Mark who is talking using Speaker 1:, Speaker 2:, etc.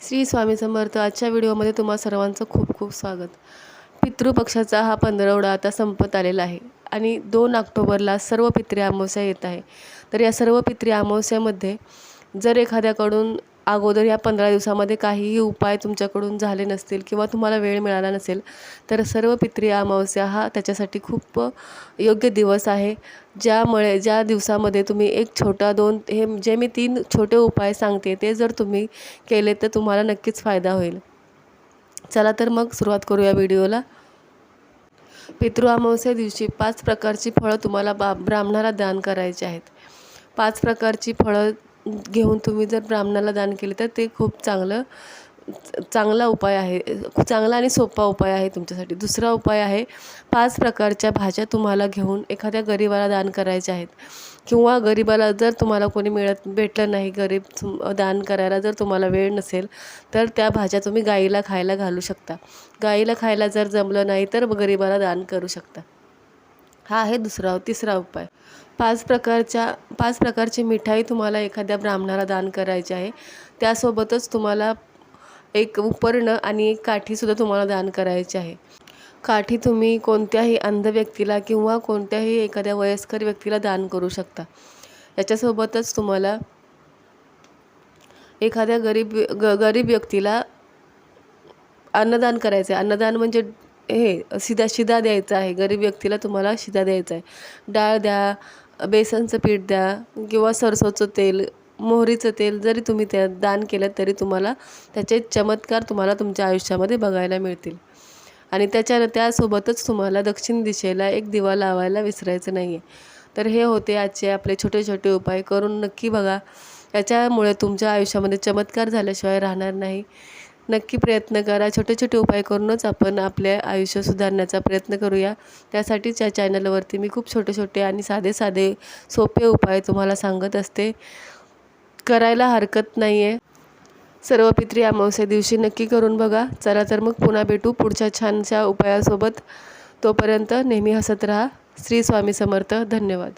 Speaker 1: श्री स्वामी समर्थ आजच्या व्हिडिओमध्ये तुम्हा सर्वांचं खूप खूप स्वागत. पितृपक्षाचा हा पंधरवडा आता संपत आलेला आहे आणि दोन ऑक्टोबरला सर्व पित्री अमावस्या येत आहे. तर या सर्व पित्री अमावस्यामध्ये जर एखाद्याकडून अगोदर या पंधरा दिवसामध्ये काहीही उपाय तुमच्याकडून झाले नसतील किंवा तुम्हाला वेळ मिळाला नसेल तर सर्व पित्री अमावस्या हा त्याच्यासाठी खूप योग्य दिवस आहे. ज्यामुळे ज्या दिवसामध्ये तुम्ही एक छोटा दोन हे जे मी तीन छोटे उपाय सांगते ते जर तुम्ही केले तर तुम्हाला नक्कीच फायदा होईल. चला तर मग सुरुवात करूया व्हिडिओला. पितृ अमावस्या दिवशी पाच प्रकारची फळं तुम्हाला बा ब्राह्मणाला दान करायची आहेत. पाच प्रकारची फळं घेऊन तुम्ही जर ब्राह्मणाला दान केले तर ते खूप चांगलं चांगला उपाय आहे. चांगला आणि सोपा उपाय आहे तुमच्यासाठी. दुसरा उपाय आहे पाच प्रकारच्या भाज्या तुम्हाला घेऊन एखाद्या गरिबाला दान करायच्या आहेत. किंवा गरिबाला जर तुम्हाला कोणी मिळत भेटलं नाही गरीब दान करायला जर तुम्हाला वेळ नसेल तर त्या भाज्या तुम्ही गाईला खायला घालू शकता. गाईला खायला जर जमलं नाही तर गरिबाला दान करू शकता. हा आहे दुसरा तिसरा उपाय. पाच प्रकारच्या पाच प्रकारची मिठाई तुम्हाला एखाद्या ब्राह्मणाला दान करायची आहे. त्यासोबतच तुम्हाला एक उपर्ण आणि एक काठीसुद्धा तुम्हाला दान करायची आहे. काठी तुम्ही कोणत्याही अंध व्यक्तीला किंवा कोणत्याही एखाद्या वयस्कर व्यक्तीला दान करू शकता. याच्यासोबतच तुम्हाला एखाद्या गरीब ग गरीब व्यक्तीला अन्नदान करायचं आहे अन्नदान म्हणजे हे शिदा शिदा द्यायचा आहे. गरीब व्यक्तीला तुम्हाला शिदा द्यायचा आहे. डाळ द्या बेसनचं पीठ द्या किंवा सरसोचं तेल मोहरीचं तेल जरी तुम्ही त्या दान केलं तरी तुम्हाला त्याचे चमत्कार तुम्हाला तुमच्या आयुष्यामध्ये बघायला मिळतील. आणि त्याच्या त्यासोबतच तुम्हाला दक्षिण दिशेला एक दिवा लावायला विसरायचं नाही आहे तर हे होते आजचे आपले छोटे छोटे उपाय. करून नक्की बघा. याच्यामुळे तुमच्या आयुष्यामध्ये चमत्कार झाल्याशिवाय राहणार नाही. नक्की प्रयत्न करा. छोटे छोटे उपाय करूनच आपण आपले आयुष्य सुधारण्याचा प्रयत्न करूया. त्यासाठीच या चॅनलवरती मी खूप छोटे छोटे आणि साधे साधे सोपे उपाय तुम्हाला सांगत असते. करायला हरकत नाही आहे सर्व पित्री अमावस्या दिवशी नक्की करून बघा. चला तर मग पुन्हा भेटू पुढच्या छानशा उपायासोबत. तोपर्यंत नेहमी हसत राहा. श्री स्वामी समर्थ. धन्यवाद.